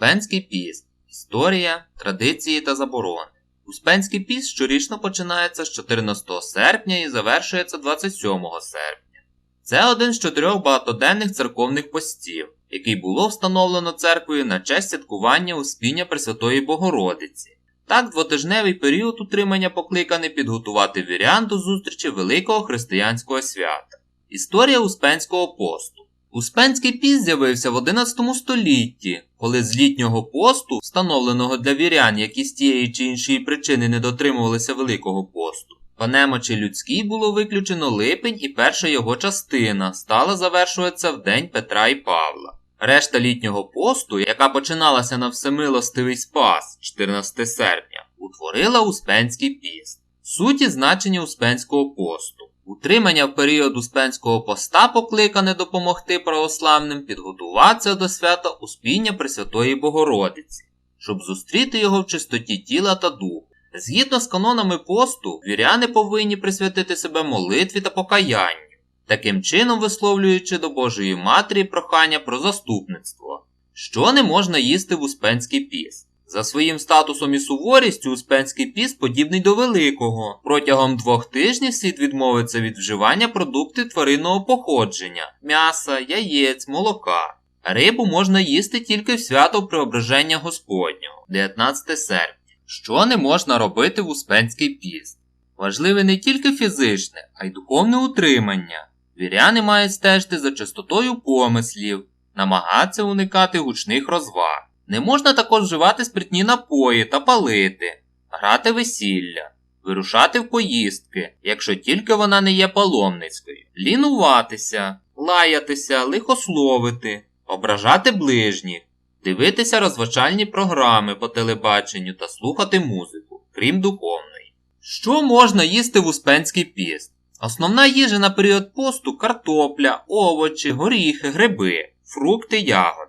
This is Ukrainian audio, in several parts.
Успенський піст. Історія, традиції та заборони. Успенський піст щорічно починається з 14 серпня і завершується 27 серпня. Це один з чотирьох багатоденних церковних постів, який було встановлено церквою на честь святкування Успіння Пресвятої Богородиці. Так, двотижневий період утримання покликаний підготувати вірян до зустрічі великого християнського свята. Історія Успенського посту. Успенський піст з'явився в 11 столітті, коли з літнього посту, встановленого для вірян, які з тієї чи іншої причини не дотримувалися Великого посту, по немочі людській було виключено липень і перша його частина стала завершуватися в день Петра і Павла. Решта літнього посту, яка починалася на Всемилостивий Спас 14 серпня, утворила Успенський піст. Суть і значення Успенського посту. Утримання в період Успенського поста покликане допомогти православним підготуватися до свята Успіння Пресвятої Богородиці, щоб зустріти його в чистоті тіла та духу. Згідно з канонами посту, віряни повинні присвятити себе молитві та покаянню, таким чином висловлюючи до Божої Матері прохання про заступництво. Що не можна їсти в Успенський піст? За своїм статусом і суворістю Успенський піст подібний до великого. Протягом двох тижнів слід відмовиться від вживання продуктів тваринного походження, м'яса, яєць, молока. Рибу можна їсти тільки в свято Преображення Господнього, 19 серпня. Що не можна робити в Успенський піст? Важливе не тільки фізичне, а й духовне утримання. Віряни мають стежити за чистотою помислів, намагатися уникати гучних розваг. Не можна також вживати спиртні напої та палити, грати весілля, вирушати в поїздки, якщо тільки вона не є паломницькою, лінуватися, лаятися, лихословити, ображати ближніх, дивитися розважальні програми по телебаченню та слухати музику, крім духовної. Що можна їсти в Успенський піст? Основна їжа на період посту картопля, овочі, горіхи, гриби, фрукти, ягоди.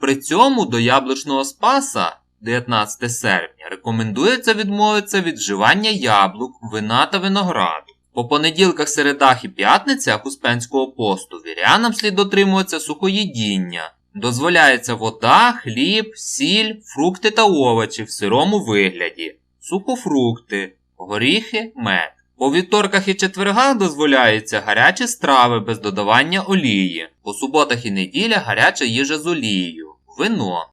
При цьому до яблучного спаса 19 серпня рекомендується відмовитися від вживання яблук, вина та винограду. По понеділках, середах і п'ятницях Успенського посту вірянам слід дотримуватися сухоїдіння. Дозволяється вода, хліб, сіль, фрукти та овочі в сирому вигляді, сухофрукти, горіхи, мед. По вівторках і четвергах дозволяються гарячі страви без додавання олії. По суботах і неділях гаряча їжа з олією, 温暖